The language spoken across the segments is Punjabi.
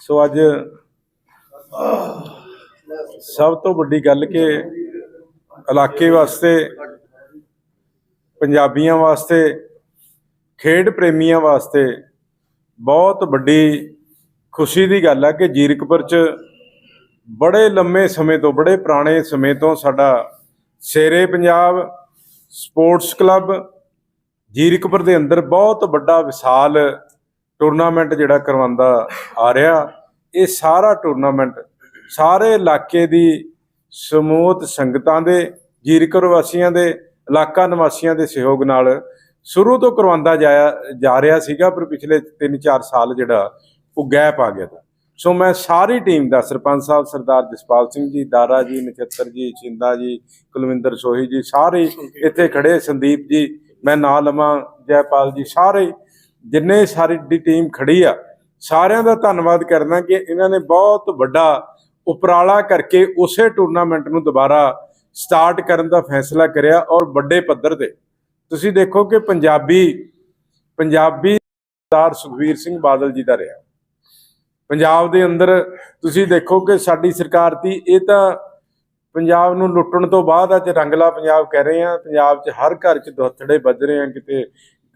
ਸੋ ਅੱਜ ਸਭ ਤੋਂ ਵੱਡੀ ਗੱਲ ਕਿ ਇਲਾਕੇ ਵਾਸਤੇ, ਪੰਜਾਬੀਆਂ ਵਾਸਤੇ, ਖੇਡ ਪ੍ਰੇਮੀਆਂ ਵਾਸਤੇ ਬਹੁਤ ਵੱਡੀ ਖੁਸ਼ੀ ਦੀ ਗੱਲ ਹੈ ਕਿ ਜੀਰਕਪੁਰ ਚ ਬੜੇ ਲੰਮੇ ਸਮੇਂ ਤੋਂ, ਬੜੇ ਪੁਰਾਣੇ ਸਮੇਂ ਤੋਂ ਸਾਡਾ ਸ਼ੇਰੇ ਪੰਜਾਬ ਸਪੋਰਟਸ ਕਲੱਬ ਜੀਰਕਪੁਰ ਦੇ ਅੰਦਰ ਬਹੁਤ ਵੱਡਾ ਵਿਸ਼ਾਲ ਟੂਰਨਾਮੈਂਟ ਜਿਹੜਾ ਕਰਵਾਉਂਦਾ ਆ ਰਿਹਾ, ਇਹ ਸਾਰਾ ਟੂਰਨਾਮੈਂਟ ਸਾਰੇ ਇਲਾਕੇ ਦੀ ਸਮੂਹਤ ਸੰਗਤਾਂ ਦੇ ਜੀਰਕਪੁਰ ਵਾਸੀਆਂ ਦੇ, ਇਲਾਕਾ ਨਿਵਾਸੀਆਂ ਦੇ ਸਹਿਯੋਗ ਨਾਲ ਸ਼ੁਰੂ ਤੋਂ ਕਰਵਾਉਂਦਾ ਜਾਇਆ, ਜਾ ਰਿਹਾ ਸੀਗਾ, ਪਰ ਪਿਛਲੇ 3-4 ਸਾਲ ਜਿਹੜਾ, ਉਹ ਗੈਪ ਆ ਗਿਆ ਸੋ ਮੈਂ ਸਾਰੀ ਟੀਮ ਦਾ, ਸਰਪੰਚ ਸਾਹਿਬ, ਸਰਦਾਰ ਜਸਪਾਲ ਸਿੰਘ ਜੀ, ਦਾਰਾ ਜੀ, ਨਛੱਤਰ ਜੀ ਚਿੰਦਾ ਜੀ, ਕੁਲਵਿੰਦਰ ਸੋਹੀ ਜੀ, ਸਾਰੇ ਇੱਥੇ ਖੜੇ, ਸੰਦੀਪ ਜੀ, ਮੈਂ ਨਾਂ ਲਵਾਂ, ਜੈਪਾਲ ਜੀ, ਸਾਰੇ ਜਿੰਨੇ ਸਾਰੀ ਦੀ ਟੀਮ ਖੜੀ ਆ, ਸਾਰਿਆਂ ਦਾ ਧੰਨਵਾਦ ਕਰਦਾ ਕਿ ਇਹਨਾਂ ਨੇ ਬਹੁਤ ਵੱਡਾ ਉਪਰਾਲਾ ਕਰਕੇ ਉਸੇ ਟੂਰਨਾਮੈਂਟ ਨੂੰ ਦੁਬਾਰਾ ਸਟਾਰਟ ਕਰਨ ਦਾ ਫੈਸਲਾ ਕਰਿਆ ਔਰ ਵੱਡੇ ਪੱਧਰ ਤੇ। ਤੁਸੀਂ ਦੇਖੋ ਕਿ ਪੰਜਾਬੀ ਪੰਜਾਬੀ ਸਰਦਾਰ ਸੁਖਵੀਰ ਸਿੰਘ ਬਾਦਲ ਜੀ ਦਾ ਰਿਹਾ। ਪੰਜਾਬ ਦੇ ਅੰਦਰ ਤੁਸੀਂ ਦੇਖੋ ਕਿ ਸਾਡੀ ਸਰਕਾਰ ਦੀ ਇਹ ਤਾਂ ਪੰਜਾਬ ਨੂੰ ਲੁੱਟਣ ਤੋਂ ਬਾਅਦ ਅੱਜ ਰੰਗਲਾ ਪੰਜਾਬ ਕਹਿ ਰਹੇ ਆ, ਪੰਜਾਬ 'ਚ ਹਰ ਘਰ 'ਚ ਦੁਹੱਥੜੇ ਵੱਜ ਰਹੇ ਆ, ਕਿਤੇ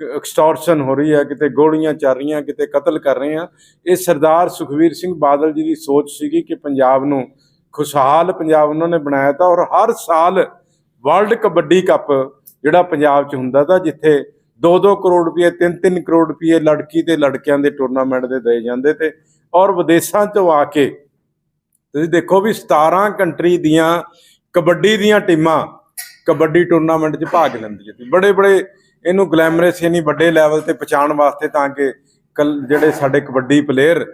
ਐਕਸਟੋਰਸ਼ਨ ਹੋ ਰਹੀ ਹੈ, ਕਿਤੇ ਗੋਲੀਆਂ ਚੱਲ ਰਹੀਆਂ, ਕਿਤੇ ਕਤਲ ਕਰ ਰਹੇ ਆ ਇਹ ਸਰਦਾਰ ਸੁਖਵੀਰ ਸਿੰਘ ਬਾਦਲ ਜੀ ਦੀ ਸੋਚ ਸੀਗੀ ਕਿ ਪੰਜਾਬ ਨੂੰ ਖੁਸ਼ਹਾਲ ਪੰਜਾਬ ਉਹਨਾਂ ਨੇ ਬਣਾਇਆ ਤਾਂ ਔਰ ਹਰ ਸਾਲ ਵਰਲਡ ਕਬੱਡੀ ਕੱਪ ਜਿਹੜਾ ਪੰਜਾਬ 'ਚ ਹੁੰਦਾ ਤਾਂ ਜਿੱਥੇ 2-2 ਕਰੋੜ ਰੁਪਏ 3-3 ਕਰੋੜ ਰੁਪਏ ਲੜਕੀ ਤੇ ਲੜਕਿਆਂ ਦੇ ਟੂਰਨਾਮੈਂਟ ਦੇ ਦਏ ਜਾਂਦੇ ਤੇ ਔਰ ਵਿਦੇਸ਼ਾਂ ਤੋਂ ਆ ਕੇ ਤੁਸੀਂ ਦੇਖੋ ਵੀ 17 ਕੰਟਰੀ ਦੀਆਂ ਕਬੱਡੀ ਦੀਆਂ ਟੀਮਾਂ ਕਬੱਡੀ ਟੂਰਨਾਮੈਂਟ 'ਚ ਭਾਗ ਲੈਂਦੀਆਂ ਸੀ। ਬੜੇ ਬੜੇ ਇਹਨੂੰ ਗਲੈਮਰਸ ਯਾਨੀ ਵੱਡੇ ਲੈਵਲ ਤੇ ਪਛਾਣ ਵਾਸਤੇ ਤਾਂ ਕਿ ਕੱਲ ਜਿਹੜੇ ਸਾਡੇ ਕਬੱਡੀ ਪਲੇਅਰ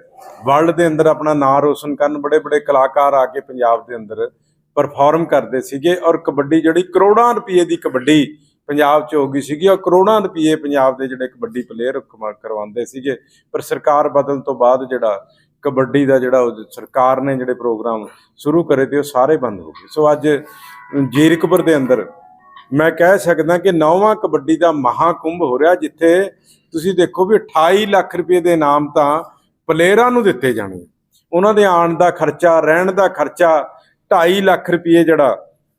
ਵਰਲਡ ਦੇ ਅੰਦਰ ਆਪਣਾ ਨਾਮ ਰੋਸ਼ਨ ਕਰਨ ਬੜੇ ਬੜੇ ਕਲਾਕਾਰ ਆ ਕੇ ਪੰਜਾਬ ਦੇ ਅੰਦਰ ਪਰਫਾਰਮ ਕਰਦੇ ਸੀਗੇ ਔਰ ਕਬੱਡੀ ਜਿਹੜੀ ਕਰੋੜਾਂ ਰੁਪਏ ਦੀ ਕਬੱਡੀ ਪੰਜਾਬ 'ਚ ਹੋ ਗਈ ਸੀਗੀ ਔਰ ਕਰੋੜਾਂ ਰੁਪਏ ਪੰਜਾਬ ਦੇ ਜਿਹੜੇ ਕਬੱਡੀ ਪਲੇਅਰ ਕਰਵਾਉਂਦੇ ਸੀਗੇ। ਪਰ ਸਰਕਾਰ ਬਦਲਣ ਤੋਂ ਬਾਅਦ ਜਿਹੜਾ ਕਬੱਡੀ ਦਾ ਜਿਹੜਾ ਉਹ ਸਰਕਾਰ ਨੇ ਜਿਹੜੇ ਪ੍ਰੋਗਰਾਮ ਸ਼ੁਰੂ ਕਰੇ ਤੇ ਉਹ ਸਾਰੇ ਬੰਦ ਹੋ ਗਏ। ਸੋ ਅੱਜ ਜੀਰਕਪੁਰ ਦੇ ਅੰਦਰ ਮੈਂ ਕਹਿ ਸਕਦਾ ਕਿ ਨੌਵਾਂ ਕਬੱਡੀ ਦਾ ਮਹਾਕੁੰਭ ਹੋ ਰਿਹਾ, ਜਿੱਥੇ ਤੁਸੀਂ ਦੇਖੋ ਵੀ 28 ਲੱਖ ਰੁਪਏ ਦੇ ਇਨਾਮ ਤਾਂ ਪਲੇਅਰਾਂ ਨੂੰ ਦਿੱਤੇ ਜਾਣੇ ਉਹਨਾਂ ਦੇ ਆਉਣ ਦਾ ਖਰਚਾ, ਰਹਿਣ ਦਾ ਖਰਚਾ 2.5 ਲੱਖ ਰੁਪਏ ਜਿਹੜਾ,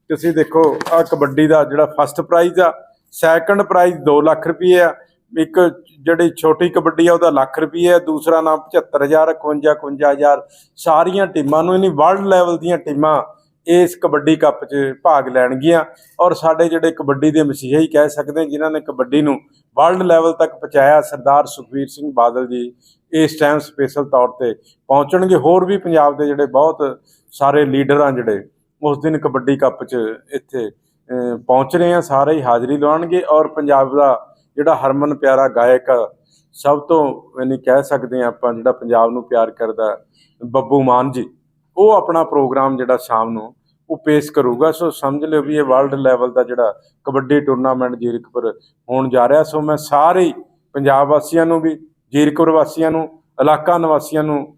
ਤੁਸੀਂ ਦੇਖੋ ਆ ਕਬੱਡੀ ਦਾ ਜਿਹੜਾ ਫਸਟ ਪ੍ਰਾਈਜ਼ ਆ ਸੈਕੰਡ ਪ੍ਰਾਈਜ਼ 2 ਲੱਖ ਰੁਪਏ ਆ, ਇੱਕ ਜਿਹੜੀ ਛੋਟੀ ਕਬੱਡੀ ਆ ਉਹਦਾ ਲੱਖ ਰੁਪਏ ਆ, ਦੂਸਰਾ ਨਾਮ 75000 51 51000 ਸਾਰੀਆਂ ਟੀਮਾਂ ਨੂੰ ਇਨੀ ਵਰਲਡ ਲੈਵਲ ਦੀਆਂ ਟੀਮਾਂ ਇਸ ਕਬੱਡੀ ਕੱਪ 'ਚ ਭਾਗ ਲੈਣਗੀਆਂ। ਔਰ ਸਾਡੇ ਜਿਹੜੇ ਕਬੱਡੀ ਦੇ ਮਸੀਹਾ ਹੀ ਕਹਿ ਸਕਦੇ ਹਾਂ, ਜਿਨ੍ਹਾਂ ਨੇ ਕਬੱਡੀ ਨੂੰ ਵਰਲਡ ਲੈਵਲ ਤੱਕ ਪਹੁੰਚਾਇਆ ਸਰਦਾਰ ਸੁਖਵੀਰ ਸਿੰਘ ਬਾਦਲ ਜੀ ਇਸ ਟਾਈਮ ਸਪੈਸ਼ਲ ਤੌਰ ਤੇ ਪਹੁੰਚਣਗੇ। ਹੋਰ ਵੀ ਪੰਜਾਬ ਦੇ ਜਿਹੜੇ ਬਹੁਤ ਸਾਰੇ ਲੀਡਰ ਆ ਜਿਹੜੇ ਉਸ ਦਿਨ ਕਬੱਡੀ ਕੱਪ 'ਚ ਇੱਥੇ ਪਹੁੰਚ ਰਹੇ ਆ ਸਾਰੇ ਹੀ ਹਾਜ਼ਰੀ ਲਵਾਉਣਗੇ। ਔਰ ਪੰਜਾਬ ਦਾ ਜਿਹੜਾ ਹਰਮਨ ਪਿਆਰਾ ਗਾਇਕ ਸਭ ਤੋਂ ਯਾਨੀ ਕਹਿ ਸਕਦੇ ਆ ਆਪਾਂ ਜਿਹੜਾ ਪੰਜਾਬ ਨੂੰ ਪਿਆਰ ਕਰਦਾ ਬੱਬੂ ਮਾਨ ਜੀ। ਉਹ ਆਪਣਾ ਪ੍ਰੋਗਰਾਮ ਜਿਹੜਾ ਸ਼ਾਮ ਨੂੰ ਉਹ ਪੇਸ਼ ਕਰੂਗਾ ਸੋ ਸਮਝ ਲਿਓ ਵੀ ਇਹ ਵਰਲਡ ਲੈਵਲ ਦਾ ਜਿਹੜਾ ਕਬੱਡੀ ਟੂਰਨਾਮੈਂਟ ਜੀਰਕਪੁਰ ਹੋਣ ਜਾ ਰਿਹਾ ਸੋ ਮੈਂ ਸਾਰੇ ਪੰਜਾਬ ਵਾਸੀਆਂ ਨੂੰ ਵੀ ਜੀਰਕਪੁਰ ਵਾਸੀਆਂ ਨੂੰ ਇਲਾਕਾ ਨਿਵਾਸੀਆਂ ਨੂੰ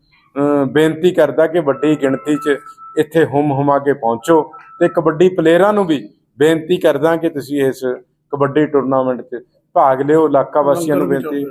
ਬੇਨਤੀ ਕਰਦਾ ਕਿ ਵੱਡੀ ਗਿਣਤੀ 'ਚ ਇੱਥੇ ਹੁਮ ਹੁਮਾ ਕੇ ਪਹੁੰਚੋ ਤੇ ਕਬੱਡੀ ਪਲੇਅਰਾਂ ਨੂੰ ਵੀ ਬੇਨਤੀ ਕਰਦਾ ਕਿ ਤੁਸੀਂ ਇਸ ਕਬੱਡੀ ਟੂਰਨਾਮੈਂਟ 'ਚ ਭਾਗ ਲਿਓ ਇਲਾਕਾ ਵਾਸੀਆਂ ਨੂੰ ਬੇਨਤੀ।